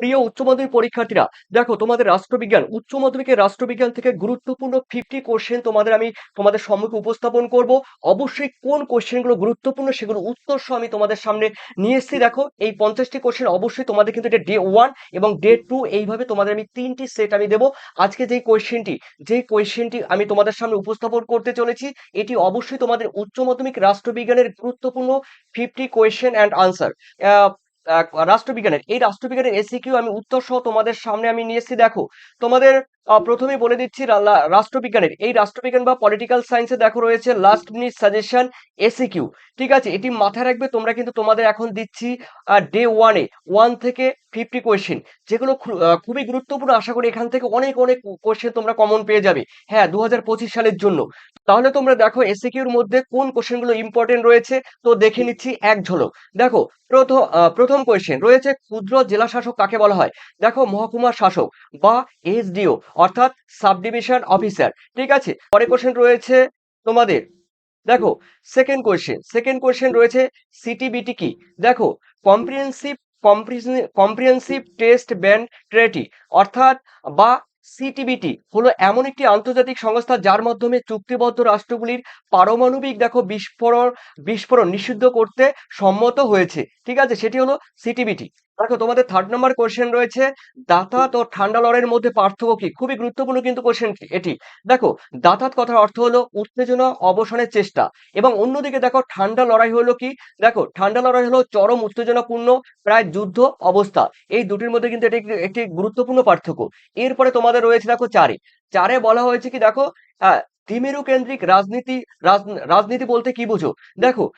প্রিয় উচ্চ মাধ্যমিক পরীক্ষার্থীরা, দেখো তোমাদের রাষ্ট্রবিজ্ঞান, উচ্চ মাধ্যমিকের রাষ্ট্রবিজ্ঞান থেকে গুরুত্বপূর্ণ ফিফটি কোশ্চেন তোমাদের আমি তোমাদের সম্মুখে উপস্থাপন করব। অবশ্যই কোন কোশ্চেনগুলো গুরুত্বপূর্ণ সেগুলো উত্তর সহ আমি তোমাদের সামনে নিয়ে এসেছি। দেখো, এই পঞ্চাশটি কোশ্চেন অবশ্যই তোমাদের কিন্তু এটা ডে ওয়ান এবং ডে টু এইভাবে তোমাদের আমি তিনটি সেট আমি দেবো। আজকে যেই কোয়েশ্চেনটি যেই কোয়েশ্চেনটি আমি তোমাদের সামনে উপস্থাপন করতে চলেছি, এটি অবশ্যই তোমাদের উচ্চ মাধ্যমিক রাষ্ট্রবিজ্ঞানের গুরুত্বপূর্ণ ফিফটি কোয়েশ্চেন অ্যান্ড আনসার রাষ্ট্রবিজ্ঞানের এই রাষ্ট্রবিজ্ঞানের এসিকিউ আমি উত্তর সহ তোমাদের সামনে আমি নিয়ে এসেছি দেখো। তোমাদের আহ, প্রথমেই বলে দিচ্ছি রাষ্ট্রবিজ্ঞানের এই রাষ্ট্রবিজ্ঞান বা পলিটিক্যাল সায়েন্সে দেখো রয়েছে লাস্ট মিনিট সাজেশন এসিকিউ ঠিক আছে? এটি মাথায় রাখবে তোমরা কিন্তু তোমাদের এখন দিচ্ছি ডে ওয়ানে ওয়ান থেকে ফিফটি কোয়েশ্চেন যেগুলো খুবই গুরুত্বপূর্ণ আশা করি এখান থেকে অনেক অনেক কোয়েশ্চেন তোমরা কমন পেয়ে যাবে। হ্যাঁ দু হাজার পঁচিশ সালের জন্য। তাহলে তোমরা দেখো এসিকিউর মধ্যে কোন কোশ্চেনগুলো ইম্পর্টেন্ট রয়েছে তো দেখে নিচ্ছি এক ঝলক। দেখো প্রথম প্রথম কোয়েশ্চেন রয়েছে ক্ষুদ্র জেলা শাসক কাকে বলা হয়? দেখো মহকুমা শাসক বা এসডিও অর্থাৎ সাব ডিভিশন অফিসার। ঠিক আছে? পরে কোশ্চেন রয়েছে তোমাদের। দেখো সেকেন্ড কোয়েশ্চেন সেকেন্ড কোয়েশ্চেন রয়েছে সিটিবিটি কি? দেখো comprehensive comprehensive test ban treaty অর্থাৎ বা সিটিবিটি হলো এমন একটি আন্তর্জাতিক সংস্থা যার মাধ্যমে চুক্তিবদ্ধ রাষ্ট্রগুলির পারমাণবিক, দেখো, বিস্ফোরণ বিস্ফোরণ নিষিদ্ধ করতে সম্মত হয়েছে। ঠিক আছে? সেটি হলো সিটিবিটি দেখো তোমাদের থার্ড নাম্বার কোশ্চেন রয়েছে দাতাত ও ঠান্ডা লড়াইয়ের মধ্যে পার্থক্য কি? খুবই গুরুত্বপূর্ণ কিন্তু কোশ্চেন এটি। দেখো দাতাত কথার অর্থ হলো উত্তেজনা অবসানের চেষ্টা। এবং অন্যদিকে দেখো ঠান্ডা লড়াই হলো কি? দেখো ঠান্ডা লড়াই হলো চরম উত্তেজনাপূর্ণ প্রায় যুদ্ধ অবস্থা। এই দুটির মধ্যে কিন্তু এটি একটি- গুরুত্বপূর্ণ পার্থক্য। এরপরে তোমাদের রয়েছে দেখো চারে। চারে বলা হয়েছে কি দেখো দ্বিমেরু কেন্দ্রিক রাজনীতি রাজ- রাজনীতি বলতে কি বুঝো? দেখো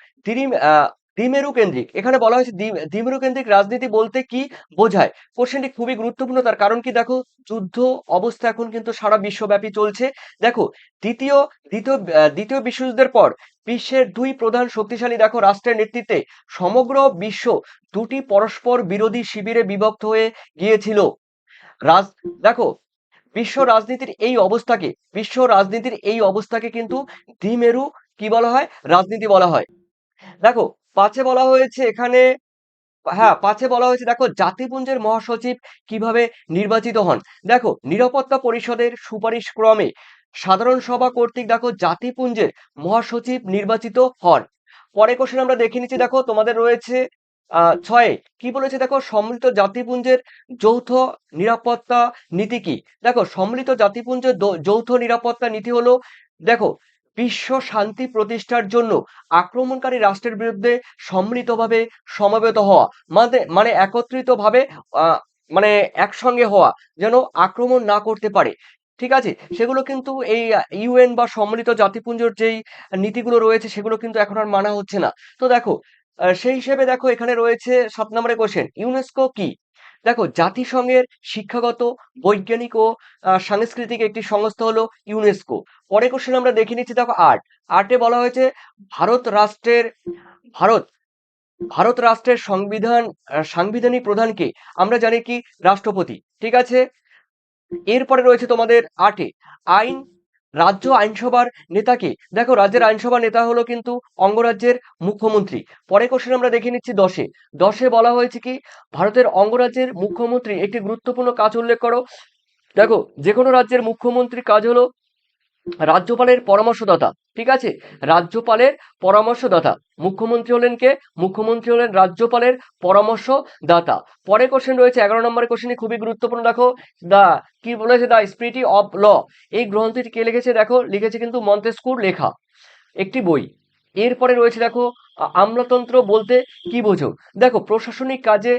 আহ, দ্বিমেরু কেন্দ্রিক এখানে বলা হয়েছে দ্বি- দ্বিমেরু কেন্দ্রিক রাজনীতি বলতে কি বোঝায়? কোশ্চেনটি খুবই গুরুত্বপূর্ণ, তার কারণ কি দেখো, যুদ্ধ অবস্থা এখন কিন্তু সারা বিশ্বব্যাপী চলছে। দেখো, দ্বিতীয় দ্বিতীয় দ্বিতীয় বিশ্বযুদ্ধের পর বিশ্বের দুই প্রধান শক্তিশালী দেখো রাষ্ট্রের নেতৃত্বে সমগ্র বিশ্ব দুটি পরস্পর বিরোধী শিবিরে বিভক্ত হয়ে গিয়েছিল। রাজ, দেখো, বিশ্ব রাজনীতির এই অবস্থাকে, বিশ্ব রাজনীতির এই অবস্থাকে কিন্তু দ্বিমেরু কি বলা হয়? রাজনীতি বলা হয়। দেখো পাঁচে বলা হয়েছে এখানে হ্যাঁ পাঁচে বলা হয়েছে, দেখো, জাতিপুঞ্জের মহাসচিব কীভাবে নির্বাচিত হন। দেখো, নিরাপত্তা পরিষদের সুপারিশ ক্রমে সাধারণ সভা কর্তৃক, দেখো, জাতিপুঞ্জের মহাসচিব নির্বাচিত হন। পরে কোশ্চেন আমরা দেখে নিচ্ছি, দেখো, তোমাদের রয়েছে ছয়ে কি বলেছে, দেখো, সম্মিলিত জাতিপুঞ্জের যৌথ নিরাপত্তা নীতি কি? দেখো, সম্মিলিত জাতিপুঞ্জের যৌথ নিরাপত্তা নীতি হলো, দেখো বিশ্ব শান্তি প্রতিষ্ঠার জন্য আক্রমণকারী রাষ্ট্রের বিরুদ্ধে সম্মিলিতভাবে সমবেত হওয়া মানে মানে একত্রিতভাবে মানে একসঙ্গে হওয়া যেন আক্রমণ না করতে পারে। ঠিক আছে? সেগুলো কিন্তু এই ইউএন বা সম্মিলিত জাতিপুঞ্জের যেই নীতিগুলো রয়েছে, সেগুলো কিন্তু এখন আর মানা হচ্ছে না। তো দেখো সেই হিসেবে দেখো এখানে রয়েছে সাত নম্বরে কোশ্চেন ইউনেস্কো কি? দেখো, জাতিসংঘের শিক্ষাগত, বৈজ্ঞানিক ও সাংস্কৃতিক একটি সংস্থা হলো ইউনেস্কো পরে কোশ্চেন আমরা দেখে নিচ্ছি, দেখো আর্ট আর্টে বলা হয়েছে ভারত রাষ্ট্রের, ভারত ভারত রাষ্ট্রের সংবিধান সাংবিধানিক প্রধানকে আমরা জানি কি? রাষ্ট্রপতি। ঠিক আছে? এরপরে রয়েছে তোমাদের আটে আইন রাজ্য আইনসভার নেতাকে, দেখো রাজ্যের আইনসভা নেতা হলো কিন্তু অঙ্গরাজ্যের মুখ্যমন্ত্রী। পরে কোশ্চেন আমরা দেখে নিচ্ছি দশে। দশে বলা হয়েছে কি, ভারতের অঙ্গরাজ্যের মুখ্যমন্ত্রী, একটি গুরুত্বপূর্ণ কাজ উল্লেখ করো। দেখো যে কোনো রাজ্যের মুখ্যমন্ত্রীর কাজ হলো রাজ্যপালের পরামর্শদাতা, ঠিক আছে? রাজ্যপালের পরামর্শদাতা। মুখ্যমন্ত্রী হলেন কে? মুখ্যমন্ত্রী হলেন রাজ্যপালের পরামর্শদাতা। পরে কোশ্চেন রয়েছে, এগারো নম্বরের কোশ্চেনে খুবই গুরুত্বপূর্ণ। দেখো, দা, কি বলেছে দা স্পিরিটি অফ ল এই গ্রন্থটি কে লিখেছে? দেখো, লিখেছে কিন্তু মন্তেস্কুর লেখা, একটি বই। এরপরে রয়েছে, দেখো আমলাতন্ত্র বলতে কি বোঝো? দেখো, প্রশাসনিক কাজে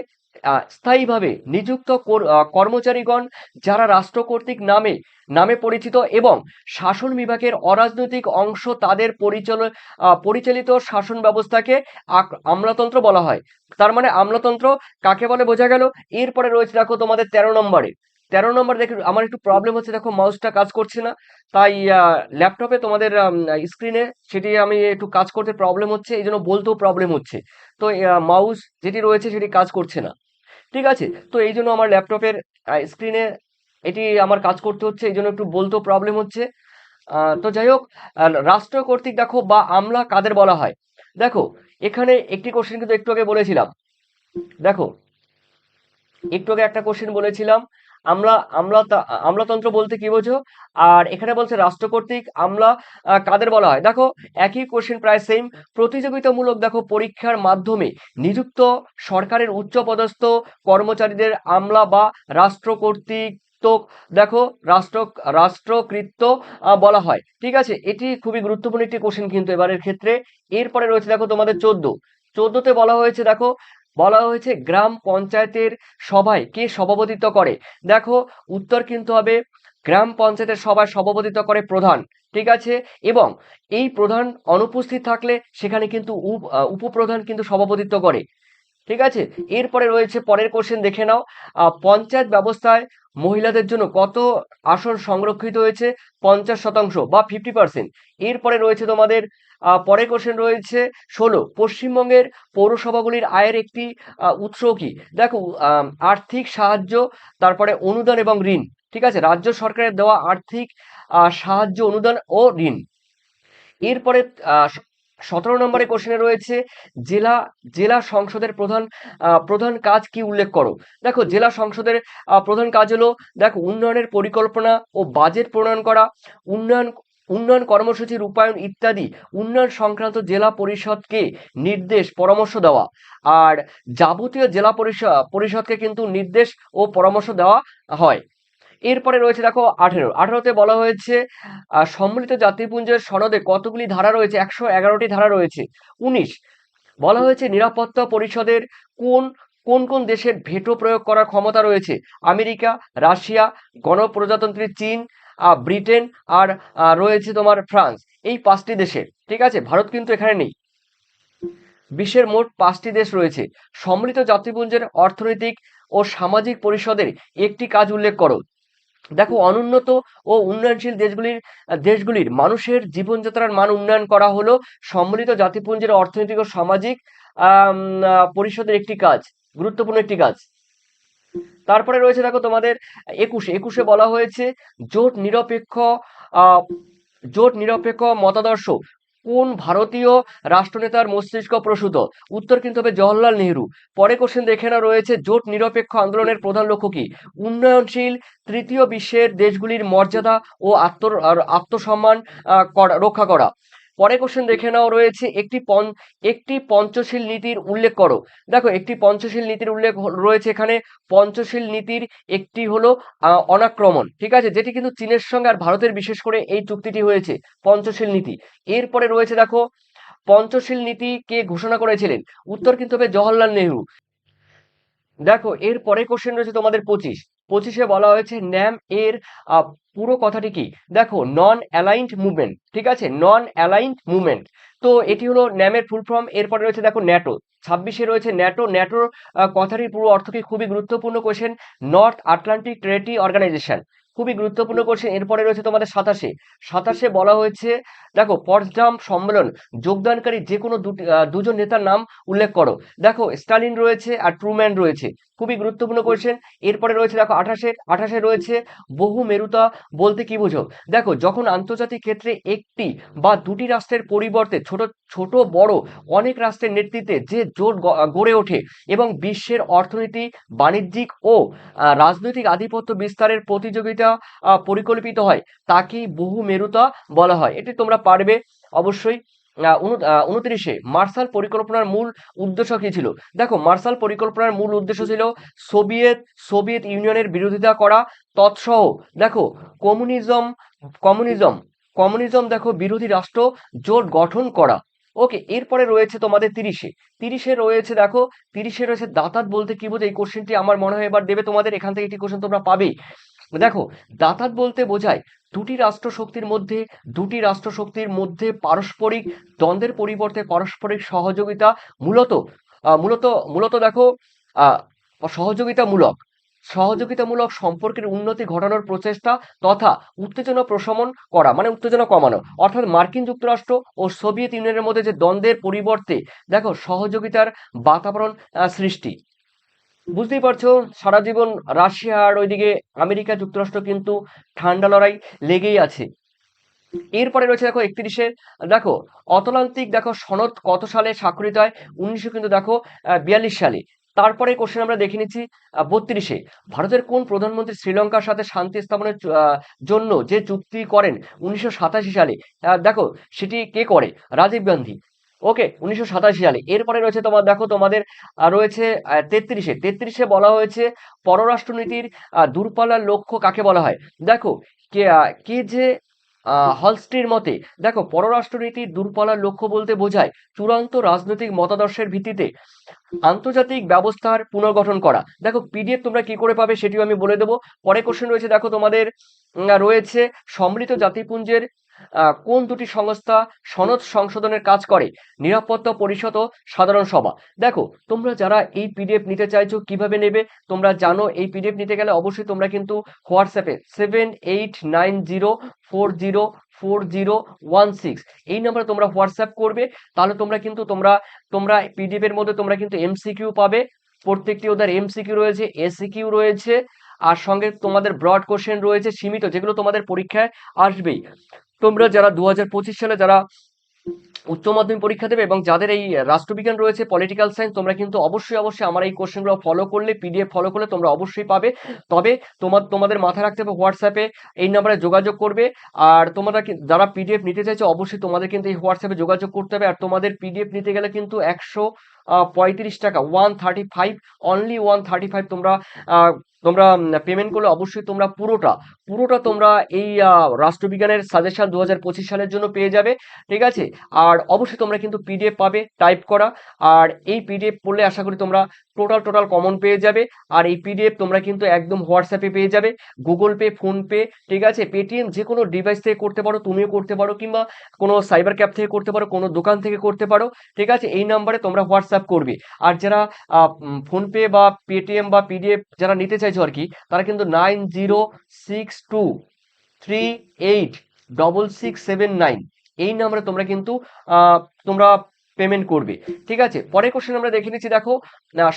স্থায়ীভাবে নিযুক্ত কর- কর্মচারীগণ যারা রাষ্ট্র কর্তৃক নামে নামে পরিচিত এবং শাসন বিভাগের অরাজনৈতিক অংশ তাদের পরিচাল পরিচালিত শাসন ব্যবস্থাকে আমলাতন্ত্র বলা হয়। তার মানে আমলাতন্ত্র কাকে বলে বোঝা গেল? এরপরে রয়েছে দেখো তোমাদের তেরো নম্বরে। তেরো নম্বর দেখে আমার একটু প্রবলেম হচ্ছে, দেখো মাউসটা কাজ করছে না। তাই ল্যাপটপে তোমাদের স্ক্রিনে সেটি আমি একটু কাজ করতে প্রবলেম হচ্ছে এই জন্য বলতেও প্রবলেম হচ্ছে। তো মাউস যেটি রয়েছে সেটি কাজ করছে না। ঠিক আছে, তো এই জন্য আমার ল্যাপটপের স্ক্রিনে এটি আমার কাজ করতে হচ্ছে, এই জন্য একটু বলতেও প্রবলেম হচ্ছে। তো যাই হোক রাষ্ট্র কর্তৃক দেখো বা আমলা কাদের বলা হয়? দেখো, এখানে একটি কোশ্চেন কিন্তু একটু আগে বলেছিলাম। দেখো, একটু আগে একটা কোশ্চেন বলেছিলাম। আমলা আমলা আমলাতন্ত্র বলতে কি বোঝো? আর এখানে বলছে রাষ্ট্র কর্তৃক আমলা কাদের বলা হয়? দেখো একই কোশ্চেন প্রায় সেম প্রতিযোগিতামূলক দেখো পরীক্ষার মাধ্যমে নিযুক্ত সরকারের উচ্চ পদস্থ কর্মচারীদের আমলা বা রাষ্ট্র কর্তৃক দেখো রাষ্ট্র রাষ্ট্রকৃত আহ, বলা হয়। ঠিক আছে? এটি খুবই গুরুত্বপূর্ণ একটি কোশ্চেন কিন্তু এবারের ক্ষেত্রে। এরপরে রয়েছে দেখো তোমাদের চোদ্দ। চোদ্দতে বলা হয়েছে দেখো বলা হয়েছে গ্রাম পঞ্চায়েতের সভায় কে সভাপতিত্ব করে? দেখো, উত্তর কিন্তু হবে গ্রাম পঞ্চায়েতের সভায় সভাপতিত্ব করে প্রধান, ঠিক আছে? এবং এই প্রধান অনুপস্থিত থাকলে সেখানে কিন্তু উপ উপপ্রধান কিন্তু সভাপতিত্ব করে, ঠিক আছে? এরপরে রয়েছে পরের কোশ্চেন দেখে নাও। পঞ্চায়েত ব্যবস্থায় মহিলাদের জন্য কত আসন সংরক্ষিত হয়েছে? পঞ্চাশ শতাংশ বা ফিফটি পার্সেন্ট এরপরে রয়েছে তোমাদের পরের কোশ্চেন রয়েছে ষোলো পশ্চিমবঙ্গের পৌরসভাগুলির আয়ের একটি উৎস কি? দেখো আর্থিক সাহায্য, তারপরে অনুদান এবং ঋণ, ঠিক আছে? রাজ্য সরকারের দেওয়া আর্থিক সাহায্য, অনুদান ও ঋণ। এরপরে সতেরো নম্বরে কোশ্চেনে রয়েছে, জেলা জেলা সংসদের প্রধান প্রধান কাজ কি উল্লেখ করো? দেখো, জেলা সংসদের প্রধান কাজ হলো, দেখো, উন্নয়নের পরিকল্পনা ও বাজেট প্রণয়ন করা, উন্নয়ন উন্নয়ন কর্মসূচি, রূপায়ণ ইত্যাদি উন্নয়ন সংক্রান্ত জেলা পরিষদকে নির্দেশ, পরামর্শ দেওয়া। আর যাবতীয় জেলা পরিষদ, পরিষদকে কিন্তু নির্দেশ ও পরামর্শ দেওয়া হয়। এরপরে রয়েছে দেখো আঠেরো। আঠেরোতে বলা হয়েছে সম্মিলিত জাতিপুঞ্জের সনদে কতগুলি ধারা রয়েছে? একশো এগারোটি ধারা রয়েছে। উনিশ। বলা হয়েছে নিরাপত্তা পরিষদের কোন কোন কোন দেশের ভেটো প্রয়োগ করার ক্ষমতা রয়েছে? আমেরিকা, রাশিয়া, গণপ্রজাতন্ত্রী চীন ব্রিটেন আর রয়েছে তোমার ফ্রান্স। এই পাঁচটি দেশে, ঠিক আছে? ভারত কিন্তু এখানে নেই। বিশ্বের মোট পাঁচটি দেশ রয়েছে। সম্মিলিত জাতিপুঞ্জের অর্থনৈতিক ও সামাজিক পরিষদের একটি কাজ উল্লেখ করো। দেখো, অনুন্নত ও উন্নয়নশীল দেশগুলির দেশগুলির মানুষের জীবনযাত্রার মান উন্নয়ন করা হলো সম্মিলিত জাতিপুঞ্জের অর্থনৈতিক ও সামাজিক পরিষদের একটি কাজ, গুরুত্বপূর্ণ একটি কাজ। তারপরে রয়েছে দেখো তোমাদের একুশে। একুশে বলা হয়েছে, জোট নিরপেক্ষ জোট নিরপেক্ষ মতাদর্শ। কোন ভারতীয় রাষ্ট্রনেতার মস্তিষ্ক প্রসূত? উত্তর কিন্তু হবে জওহরলাল নেহরু। পরে কোশ্চেন দেখে না রয়েছে জোট নিরপেক্ষ আন্দোলনের প্রধান লক্ষ্য কি? উন্নয়নশীল তৃতীয় বিশ্বের দেশগুলির মর্যাদা ও আত্ম আত্মসম্মান রক্ষা করা। পরে কোশ্চেন দেখে নাও রয়েছে, একটি পঞ্চ একটি পঞ্চশীল নীতির উল্লেখ করো। দেখো, একটি পঞ্চশীল নীতির উল্লেখ রয়েছে এখানে, পঞ্চশীল নীতির একটি হলো অনাক্রমণ, ঠিক আছে? যেটি কিন্তু চীনের সঙ্গে আর ভারতের বিশেষ করে এই চুক্তিটি হয়েছে, পঞ্চশীল নীতি। এরপরে রয়েছে দেখো, পঞ্চশীল নীতি কে ঘোষণা করেছিলেন? উত্তর কিন্তু হবে জওহরলাল নেহরু। দেখো, এর পরে কোশ্চেন রয়েছে তোমাদের পঁচিশ। পঁচিশে বলা হয়েছে, ন্যাম এর পুরো কথাটি কি? দেখো নন অ্যালাইন্ড মুভমেন্ট ঠিক আছে? নন অ্যালাইন্ড মুভমেন্ট তো এটি হলো ন্যামের ফুল ফর্ম এরপরে রয়েছে দেখো ন্যাটো। ছাব্বিশে রয়েছে ন্যাটো। ন্যাটোর কথাটির পুরো অর্থ কি? খুবই গুরুত্বপূর্ণ question North Atlantic Treaty Organisation খুবই গুরুত্বপূর্ণ কোশ্চেন এরপরে রয়েছে তোমাদের সাতাশে। সাতাশে বলা হয়েছে, দেখো পটসডাম সম্মেলন, যোগদানকারী যে কোনো দুজন নেতার নাম উল্লেখ করো। দেখো স্টালিন রয়েছে আর ট্রুম্যান রয়েছে। খুবই গুরুত্বপূর্ণ কোয়েশ্চেন এরপরে রয়েছে দেখো আঠাশে আঠাশে রয়েছে বহু মেরুতা, বলতে কি বোঝো? দেখো, যখন আন্তর্জাতিক ক্ষেত্রে একটি বা দুটি রাষ্ট্রের পরিবর্তে ছোট ছোট, বড় অনেক রাষ্ট্রের নেতৃত্বে যে জোট গড়ে ওঠে এবং বিশ্বের অর্থনীতি, বাণিজ্যিক ও রাজনৈতিক আধিপত্য বিস্তারের প্রতিযোগিতা পরিকল্পিত হয়, তাকেই বহু মেরুতা বলা হয়। এটি তোমরা পারবে অবশ্যই। উনত্রিশে মার্শাল পরিকল্পনার মূল উদ্দেশ্য কি ছিল? দেখো, মার্শাল পরিকল্পনার মূল উদ্দেশ্য ছিল সোভিয়েত সোভিয়েত ইউনিয়নের বিরোধিতা করা, তৎসহ, দেখো, কমিউনিজম কমিউনিজম কমিউনিজম দেখো, বিরোধী রাষ্ট্র জোট গঠন করা। ওকে, এরপরে রয়েছে তোমাদের তিরিশে। তিরিশে রয়েছে দেখো, তিরিশে রয়েছে দাতাত বলতে কি বোঝায়? এই কোশ্চেনটি আমার মনে হয় এবার দেবে তোমাদের, এখান থেকে একটি কোশ্চেন তোমরা পাবেই। দেখো দাতাত বলতে বোঝায় দুটি রাষ্ট্রশক্তির মধ্যে, দুটি রাষ্ট্রশক্তির মধ্যে পারস্পরিক দ্বন্দ্বের পরিবর্তে পারস্পরিক সহযোগিতা মূলত মূলত মূলত দেখো সহযোগিতামূলক সহযোগিতামূলক সম্পর্কের উন্নতি ঘটানোর প্রচেষ্টা তথা উত্তেজনা প্রশমন করা মানে উত্তেজনা কমানো। অর্থাৎ মার্কিন যুক্তরাষ্ট্র ও সোভিয়েত ইউনিয়নের মধ্যে যে দ্বন্দ্বের পরিবর্তে, দেখো, সহযোগিতার বাতাবরণ সৃষ্টি। বুঝতেই পারছ, সারা জীবন রাশিয়া আর ওইদিকে আমেরিকা যুক্তরাষ্ট্র কিন্তু ঠান্ডা লড়াই লেগেই আছে। এরপরে রয়েছে দেখো একত্রিশে, দেখো অতলান্তিক দেখো সনদ কত সালে স্বাক্ষরিত হয়? উনিশশো কিন্তু দেখো বিয়াল্লিশ সালে। তারপরে কোশ্চেন আমরা দেখে নিচ্ছি বত্রিশে। ভারতের কোন প্রধানমন্ত্রী শ্রীলঙ্কার সাথে শান্তি স্থাপনের জন্য যে চুক্তি করেন? উনিশশো সাতাশি সালে। দেখো সেটি কে করে? রাজীব গান্ধী। ওকে উনিশশো সাতাশি সালে। এরপরে রয়েছে তোমার, দেখো তোমাদের রয়েছে তেত্রিশে। তেত্রিশে বলা হয়েছে পররাষ্ট্রনীতির দূরপাল্লার লক্ষ্য কাকে বলা হয়? দেখো, কে কে যে হলস্টির মতে, দেখো, পররাষ্ট্রনীতির দূরপাল্লার লক্ষ্য বলতে বোঝায় চূড়ান্ত রাজনৈতিক মতাদর্শের ভিত্তিতে আন্তর্জাতিক ব্যবস্থার পুনর্গঠন করা। দেখো পিডিএফ তোমরা কি করে পাবে সেটিও আমি বলে দেবো। পরে কোশ্চেন রয়েছে, দেখো তোমাদের রয়েছে সমৃদ্ধ জাতিপুঞ্জের কোন দুটি সংস্থা সনদ সংশোধনের কাজ করে? নিরাপত্তা পরিষদ ও সাধারণ সভা। দেখো, তোমরা যারা এই পিডিএফ নিতে চাইছো, কীভাবে নেবে? তোমরা জানো এই পিডিএফ নিতে গেলে অবশ্যই তোমরা কিন্তু হোয়াটসঅ্যাপে seven eight nine zero four zero four zero one six এই নাম্বারে তোমরা হোয়াটসঅ্যাপ করবে। তাহলে তোমরা কিন্তু তোমরা তোমরা পিডিএফ এর মধ্যে তোমরা কিন্তু এমসিকিউ পাবে। প্রত্যেকটি ওদের এমসিকিউ রয়েছে এসিকিউ রয়েছে, আর সঙ্গে তোমাদের ব্রড কোশ্চেন রয়েছে, সীমিত, যেগুলো তোমাদের পরীক্ষায় আসবেই। তোমরা যারা দু হাজার পঁচিশ সালে যারা উচ্চ মাধ্যমিক পরীক্ষা দেবে এবং যাদের এই রাষ্ট্রবিজ্ঞান রয়েছে পলিটিক্যাল সায়েন্স তোমরা কিন্তু অবশ্যই অবশ্যই আমার এই কোশ্চেনগুলো ফলো করলে পিডিএফ ফলো করলে তোমরা অবশ্যই পাবে। তবে তোমার, তোমাদের মাথায় রাখতে হবে হোয়াটসঅ্যাপে এই নাম্বারে যোগাযোগ করবে। আর তোমরা যারা পিডিএফ নিতে চাইছো, অবশ্যই তোমাদের কিন্তু এই হোয়াটসঅ্যাপে যোগাযোগ করতে হবে। আর তোমাদের পিডিএফ নিতে গেলে কিন্তু একশো পঁয়ত্রিশ টাকা one thirty five only one thirty five তোমরা তোমরা পেমেন্ট করলে অবশ্যই তোমরা পুরোটা পুরোটা তোমরা এই রাষ্ট্রবিজ্ঞানের সাজেশন দু হাজার পঁচিশ সালের জন্য পেয়ে যাবে, ঠিক আছে? আর অবশ্যই তোমরা কিন্তু পিডিএফ পাবে টাইপ করা, আর এই পিডিএফ পড়লে আশা করি তোমরা টোটাল টোটাল কমন পেয়ে যাবে, আর এই পিডিএফ তোমরা কিন্তু একদম হোয়াটসঅ্যাপে পেয়ে যাবে গুগল পে ফোনপে ঠিক আছে? পেটিএম যে কোনো ডিভাইস থেকে করতে পারো, তুমিও করতে পারো, কিংবা কোনো সাইবার ক্যাব থেকে করতে পারো, কোনো দোকান থেকে করতে পারো, ঠিক আছে? এই নাম্বারে তোমরা হোয়াটসঅ্যাপ করবে, আর যারা ফোনপে বা পেটিএম বা পিডিএফ যারা নিতে চাইছো আর কি, তারা কিন্তু nine zero six two three eight double six seven nine এই নাম্বারে তোমরা কিন্তু তোমরা পেমেন্ট করবে। ঠিক আছে? পরের কোশ্চেন আমরা দেখে নিচ্ছি, দেখো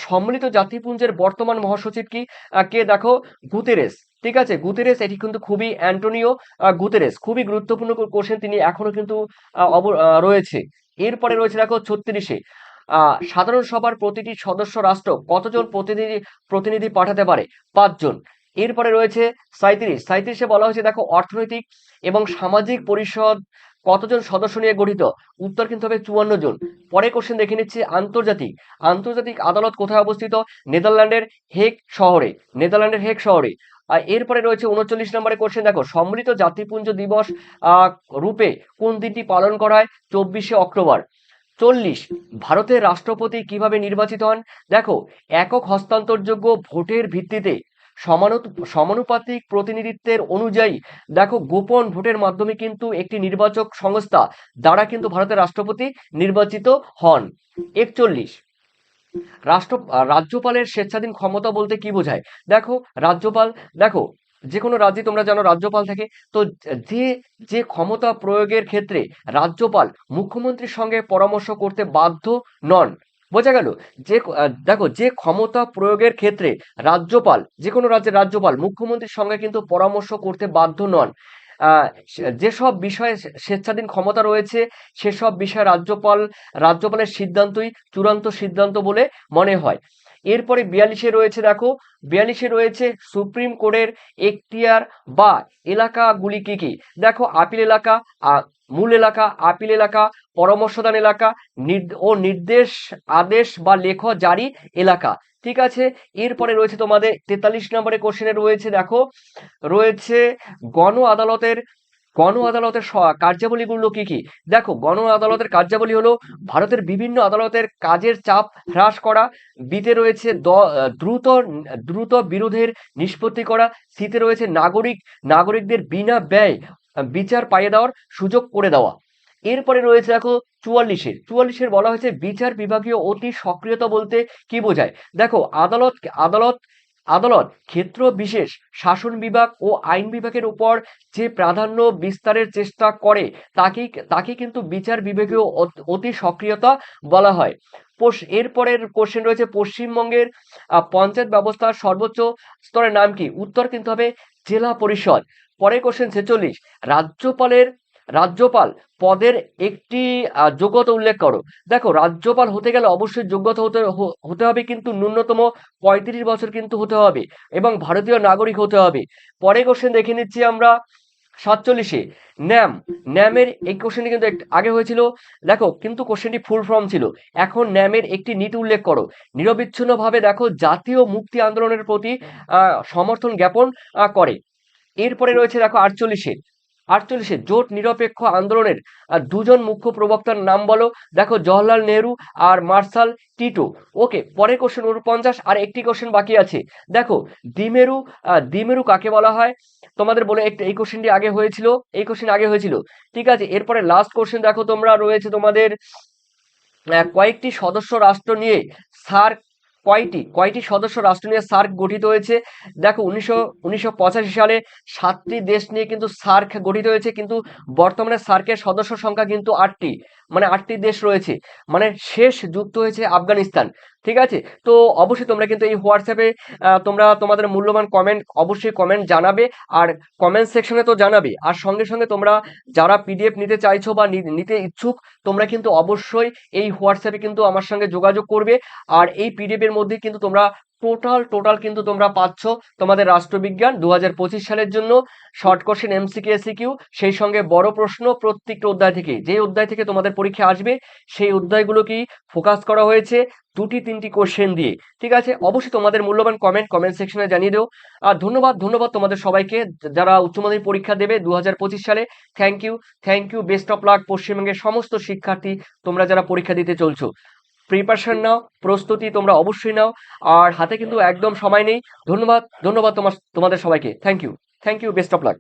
সম্মিলিত জাতিপুঞ্জের বর্তমান মহাসচিব কি? কে? দেখো, গুতেরেস। ঠিক আছে? গুতেরেস, এটি কিন্তু খুবই অ্যান্টোনিও গুতেরেস। খুবই গুরুত্বপূর্ণ কোশ্চেন তিনি এখনও কিন্তু রয়েছে। এরপরে রয়েছে, দেখো, ছত্রিশে। সাধারণ সভার প্রতিটি সদস্য রাষ্ট্র কতজন প্রতিনিধি প্রতিনিধি পাঠাতে পারে? পাঁচজন। এরপরে রয়েছে সাঁইত্রিশ। সাঁইত্রিশে বলা হয়েছে, দেখো, অর্থনৈতিক এবং সামাজিক পরিষদ কতজন সদস্য নিয়ে গঠিত? উত্তর কিন্তু হবে চুয়ান্ন জন। পরে কোশ্চেন দেখে নিচ্ছি, আন্তর্জাতিক। আন্তর্জাতিক আদালত কোথায় অবস্থিত? নেদারল্যান্ডের হেক শহরে। নেদারল্যান্ডের হেক শহরে। আর এরপরে রয়েছে উনচল্লিশ নম্বরে কোশ্চেন দেখো, সম্মিলিত জাতিপুঞ্জ দিবস রূপে কোন দিনটি পালন করা হয়? চব্বিশে অক্টোবর। চল্লিশ। ভারতের রাষ্ট্রপতি কীভাবে নির্বাচিত হন? দেখো, একক হস্তান্তরযোগ্য ভোটের ভিত্তিতে সমানুপাতিক প্রতিনিধিত্বের অনুযায়ী, দেখো, গোপন ভোটের মাধ্যমে কিন্তু একটি নির্বাচক সংস্থা দ্বারা কিন্তু ভারতের রাষ্ট্রপতি নির্বাচিত হন। একচল্লিশ। রাষ্ট্র, রাজ্যপালের স্বেচ্ছাধীন ক্ষমতা বলতে কি বোঝায়? দেখো, রাজ্যপাল, দেখো যে কোনো রাজ্যে তোমরা জানো রাজ্যপাল থাকে, তো যে যে ক্ষমতা প্রয়োগের ক্ষেত্রে রাজ্যপাল মুখ্যমন্ত্রীর সঙ্গে পরামর্শ করতে বাধ্য নন। বোঝা গেল? যে, দেখো, যে ক্ষমতা প্রয়োগের ক্ষেত্রে রাজ্যপাল যে কোনো রাজ্যের রাজ্যপাল মুখ্যমন্ত্রীর সঙ্গে কিন্তু পরামর্শ করতে বাধ্য নন। যেসব বিষয়ে স্বেচ্ছাধীন ক্ষমতা রয়েছে, সেসব বিষয়ে রাজ্যপাল, রাজ্যপালের সিদ্ধান্তই চূড়ান্ত সিদ্ধান্ত বলে মনে হয়। এরপরে বিয়াল্লিশে রয়েছে, দেখো, বিয়াল্লিশে রয়েছে সুপ্রিম কোর্টের এখতিয়ার বা এলাকাগুলি কি কি? দেখো, আপিল এলাকা মূল এলাকা, আপিল এলাকা, পরামর্শদান এলাকা ও নির্দেশ, আদেশ বা লেখ জারি এলাকা। ঠিক আছে? এরপরে রয়েছে তোমাদের তেতাল্লিশ নম্বরের কোশ্চেনে রয়েছে, দেখো, রয়েছে গণ আদালতের গণ আদালতের কার্যাবলীগুলো কি কি? দেখো গণ আদালতের কার্যাবলী হলো ভারতের বিভিন্ন আদালতের কাজের চাপ হ্রাস করা, বিতে রয়েছে দ্রুত দ্রুত বিরোধের নিষ্পত্তি করা, সিতে রয়েছে নাগরিক, নাগরিকদের বিনা ব্যয়, বিচার পাইয়ে দেওয়ার সুযোগ করে দেওয়া। এরপরে রয়েছে দেখো চুয়াল্লিশের চুয়াল্লিশের বলা হয়েছে বিচার বিভাগীয় অতি সক্রিয়তা বলতে কি বোঝায়? দেখো, আদালত আদালত আদালত ক্ষেত্র বিশেষ, শাসন বিভাগ ও আইন বিভাগের উপর যে প্রাধান্য বিস্তারের চেষ্টা করে, তাকে তাকে কিন্তু বিচার বিভাগীয় অত- সক্রিয়তা বলা হয়। এরপরের কোশ্চেন রয়েছে পশ্চিমবঙ্গের পঞ্চায়েত ব্যবস্থার সর্বোচ্চ স্তরের নাম কি? উত্তর কিন্তু হবে জেলা পরিষদ। পরের কোশ্চেন ছেচল্লিশ, রাজ্যপালের রাজ্যপাল পদের একটি যোগ্যতা উল্লেখ করো। দেখো, রাজ্যপাল হতে গেলে অবশ্যই যোগ্যতা হতে হতে হবে কিন্তু ন্যূনতম পঁয়ত্রিশ বছর কিন্তু হতে হবে এবং ভারতীয় নাগরিক হতে হবে। পরে কোশ্চেন দেখে নিচ্ছি আমরা সাতচল্লিশে। ন্যাম, ন্যামের এই কোশ্চেনটি কিন্তু আগে হয়েছিল। দেখো, কিন্তু কোশ্চেনটি ফুল ফর্ম ছিল। এখন ন্যামের একটি নীতি উল্লেখ করো। নিরবিচ্ছিন্নভাবে দেখো, জাতীয় মুক্তি আন্দোলনের প্রতি সমর্থন জ্ঞাপন করে। এরপরে রয়েছে দেখো আটচল্লিশে। আটচল্লিশে জোট নিরপেক্ষ আন্দোলনের দুজন মুখ্য প্রবক্তার নাম বলো। দেখো, জওহরলাল নেহরু আর মার্শাল টিটো। ওকে, পরের কোশ্চেন উনপঞ্চাশ আর একটি কোশ্চেন বাকি আছে। দেখো দ্বিমেরু দ্বিমেরু কাকে বলা হয়? তোমাদের বলে একটা এই কোশ্চেনটি আগে হয়েছিল, এই কোশ্চেন আগে হয়েছিল। ঠিক আছে, এরপরে লাস্ট কোশ্চেন দেখো তোমরা, রয়েছে তোমাদের কয়েকটি সদস্য রাষ্ট্র নিয়ে সার্ক কয়টি কয়টি সদস্য রাষ্ট্র নিয়ে সার্ক গঠিত হয়েছে? দেখো, উনিশশো উনিশশো সালে সাতটি দেশ নিয়ে কিন্তু সার্ক গঠিত হয়েছে, কিন্তু বর্তমানে সার্কের সদস্য সংখ্যা কিন্তু আটটি। মানে আটটি দেশ রয়েছে। মানে শেষ যুক্ত হয়েছে আফগানিস্তান। ঠিক আছে? তো অবশ্যই তোমরা কিন্তু এই হোয়াটসঅ্যাপে তোমরা তোমাদের মূল্যবান কমেন্ট অবশ্যই কমেন্ট জানাবে আর কমেন্ট সেকশনে তো জানাবে। আর সঙ্গে সঙ্গে তোমরা যারা পিডিএফ নিতে চাইছো বা নিতে ইচ্ছুক, তোমরা কিন্তু অবশ্যই এই হোয়াটসঅ্যাপে কিন্তু আমার সঙ্গে যোগাযোগ করবে। আর এই পিডিএফ এর মধ্যে কিন্তু তোমরা টোটাল টোটাল কিন্তু তোমরা পাচ্ছ তোমাদের রাষ্ট্রবিজ্ঞান দু হাজার পঁচিশ সালের জন্য, শর্ট কোশ্চেন, এমসিকিউ, এসিকিউ, সেই সঙ্গে বড় প্রশ্ন প্রত্যেকটা অধ্যায় থেকে। যে অধ্যায় থেকে তোমাদের পরীক্ষা আসবে, সেই অধ্যায়গুলো কি ফোকাস করা হয়েছে দুটি, তিনটি কোশ্চেন দিয়ে। ঠিক আছে? অবশ্যই তোমাদের মূল্যবান কমেন্ট কমেন্ট সেকশনে জানিয়ে দিও। আর ধন্যবাদ ধন্যবাদ তোমাদের সবাইকে। যারা উচ্চ মাধ্যমিক পরীক্ষা দেবে দু হাজার পঁচিশ সালে thank you thank you best of luck পশ্চিমবঙ্গের সমস্ত শিক্ষার্থী, তোমরা যারা পরীক্ষা দিতে চলছো। প্রিপারেশন নাও, প্রস্তুতি তোমরা অবশ্যই নাও, আর হাতে কিন্তু একদম সময় নেই। ধন্যবাদ ধন্যবাদ তোমার, তোমাদের সবাইকে। Thank you thank you best of luck